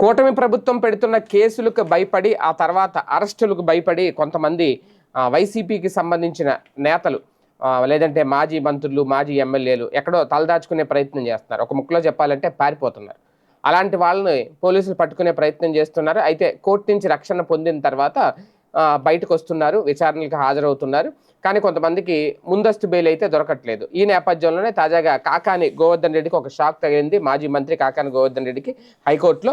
కూటమి ప్రభుత్వం పెడుతున్న కేసులకు భయపడి ఆ తర్వాత అరెస్టులకు భయపడి కొంతమంది వైసీపీకి సంబంధించిన నేతలు లేదంటే మాజీ మంత్రులు మాజీ ఎమ్మెల్యేలు ఎక్కడో తలదాచుకునే ప్రయత్నం చేస్తున్నారు. ఒక ముక్కలో చెప్పాలంటే పారిపోతున్నారు. అలాంటి వాళ్ళని పోలీసులు పట్టుకునే ప్రయత్నం చేస్తున్నారు. అయితే కోర్టు నుంచి రక్షణ పొందిన తర్వాత బయటకు వస్తున్నారు విచారణలకు హాజరవుతున్నారు. కానీ కొంతమందికి ముందస్తు బెయిల్ అయితే దొరకట్లేదు. ఈ నేపథ్యంలోనే తాజాగా కాకాని గోవర్ధన్ రెడ్డికి ఒక షాక్ తగిలింది. మాజీ మంత్రి కాకాని గోవర్ధన్ రెడ్డికి హైకోర్టులో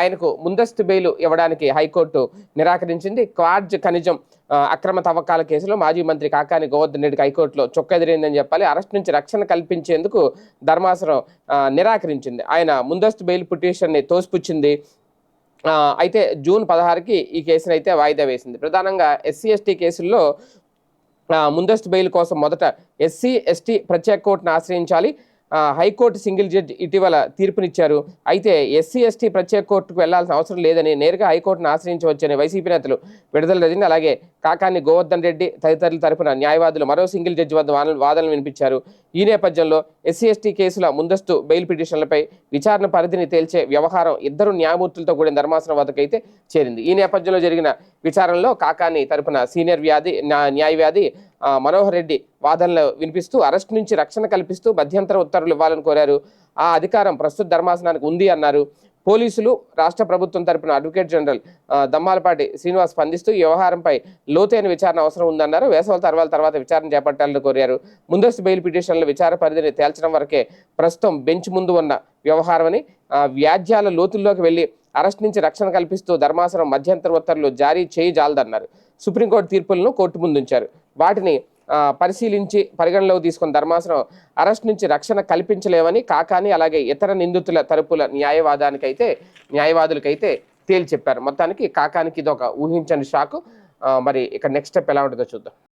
ఆయనకు ముందస్తు బెయిల్ ఇవ్వడానికి హైకోర్టు నిరాకరించింది. క్వార్జ్ ఖనిజం అక్రమ తవ్వకాల కేసులో మాజీ మంత్రి కాకాని గోవర్ధన్ రెడ్డికి హైకోర్టులో చొక్కెదిరిందని చెప్పాలి. అరెస్ట్ నుంచి రక్షణ కల్పించేందుకు ధర్మాసనం నిరాకరించింది. ఆయన ముందస్తు బెయిల్ పిటిషన్ని తోసిపుచ్చింది. అయితే జూన్ పదహారుకి ఈ కేసును అయితే వాయిదా వేసింది. ప్రధానంగా ఎస్సీ ఎస్టీ కేసుల్లో ముందస్తు బెయిల్ కోసం మొదట ఎస్సీ ఎస్టీ ప్రత్యేక కోర్టును ఆశ్రయించాలి. హైకోర్టు సింగిల్ జడ్జి ఇటీవల తీర్పునిచ్చారు. అయితే ఎస్సీ ఎస్టీ ప్రత్యేక కోర్టుకు వెళ్ళాల్సిన అవసరం లేదని నేరుగా హైకోర్టును ఆశ్రయించవచ్చని వైసీపీ నేతలు విడుదల రజని అలాగే కాకాని గోవర్ధన్ రెడ్డి తదితరుల తరపున న్యాయవాదులు మరో సింగిల్ జడ్జి వద్ద వాదనలు వినిపించారు. ఈ నేపథ్యంలో ఎస్సీ ఎస్టీ కేసుల ముందస్తు బెయిల్ పిటిషన్లపై విచారణ పరిధిని తేల్చే వ్యవహారం ఇద్దరు న్యాయమూర్తులతో కూడిన ధర్మాసనం వద్దకైతే చేరింది. ఈ నేపథ్యంలో జరిగిన విచారణలో కాకాని తరపున సీనియర్ వ్యాధి న్యాయవ్యాధి న్యాయవాది మనోహర్ రెడ్డి వాదనలు వినిపిస్తూ అరెస్ట్ నుంచి రక్షణ కల్పిస్తూ మధ్యంతర ఉత్తర్వులు ఇవ్వాలని కోరారు. ఆ అధికారం ప్రస్తుత ధర్మాసనానికి ఉంది అన్నారు. పోలీసులు రాష్ట్ర ప్రభుత్వం తరపున అడ్వకేట్ జనరల్ దమ్మాలపాటి శ్రీనివాస్ స్పందిస్తూ ఈ వ్యవహారంపై లోతైన విచారణ అవసరం ఉందన్నారు. వేసవల తర్వాత తర్వాత విచారణ చేపట్టాలని కోరారు. ముందస్తు బెయిల్ పిటిషన్ల విచార పరిధిని తేల్చడం వరకే ప్రస్తుతం బెంచ్ ముందు ఉన్న వ్యవహారమని వ్యాజ్యాల లోతుల్లోకి వెళ్ళి అరెస్ట్ నుంచి రక్షణ కల్పిస్తూ ధర్మాసనం మధ్యంతర ఉత్తర్వులు జారీ చేయి జాలదన్నారు. Supreme court తీర్పులను court ముందుంచారు. వాటిని పరిశీలించి పరిగణలోకి తీసుకున్న ధర్మాసనం అరెస్ట్ నుంచి రక్షణ కల్పించలేవని కాకాని అలాగే ఇతర నిందితుల తరపుల న్యాయవాదానికైతే న్యాయవాదులకైతే తేల్చి చెప్పారు. మొత్తానికి కాకానికి ఇది ఒక ఊహించని షాకు. మరి ఇక నెక్స్ట్ స్టెప్ ఎలా ఉంటుందో చూద్దాం.